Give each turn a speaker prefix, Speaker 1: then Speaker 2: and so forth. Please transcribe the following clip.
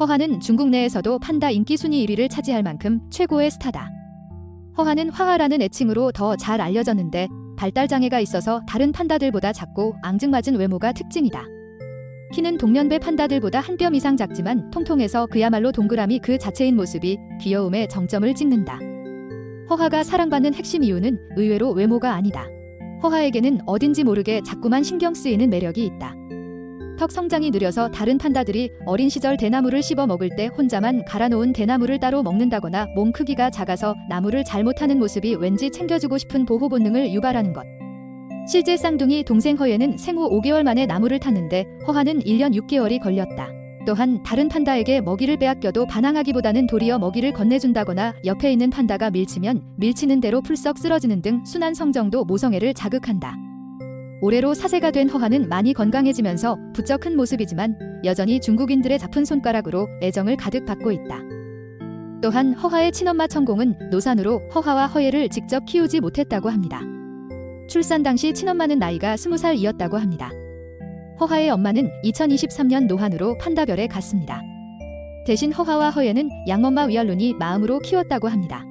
Speaker 1: 허하는 중국 내에서도 판다 인기 순위 1위를 차지할 만큼 최고의 스타다. 허하는 화하라는 애칭으로 더 잘 알려졌는데 발달 장애가 있어서 다른 판다들보다 작고 앙증맞은 외모가 특징이다. 키는 동년배 판다들보다 한 뼘 이상 작지만 통통해서 그야말로 동그라미 그 자체인 모습이 귀여움의 정점을 찍는다. 허하가 사랑받는 핵심 이유는 의외로 외모가 아니다. 허하에게는 어딘지 모르게 자꾸만 신경 쓰이는 매력이 있다. 턱 성장이 느려서 다른 판다들이 어린 시절 대나무를 씹어 먹을 때 혼자만 갈아놓은 대나무를 따로 먹는다거나 몸 크기가 작아서 나무를 잘 못하는 모습이 왠지 챙겨주고 싶은 보호 본능을 유발하는 것. 실제 쌍둥이 동생 허예는 생후 5개월 만에 나무를 탔는데 허하는 1년 6개월이 걸렸다. 또한 다른 판다에게 먹이를 빼앗겨도 반항하기보다는 도리어 먹이를 건네준다거나 옆에 있는 판다가 밀치면 밀치는 대로 풀썩 쓰러지는 등 순한 성정도 모성애를 자극한다. 올해로 사세가 된 허하는 많이 건강해지면서 부쩍 큰 모습이지만 여전히 중국인들의 잡은 손가락으로 애정을 가득 받고 있다. 또한 허하의 친엄마 천공은 노산으로 허하와 허예를 직접 키우지 못했다고 합니다. 출산 당시 친엄마는 나이가 20살이었다고 합니다. 허하의 엄마는 2023년 노한으로 판다별에 갔습니다. 대신 허하와 허예는 양엄마 위알룬이 마음으로 키웠다고 합니다.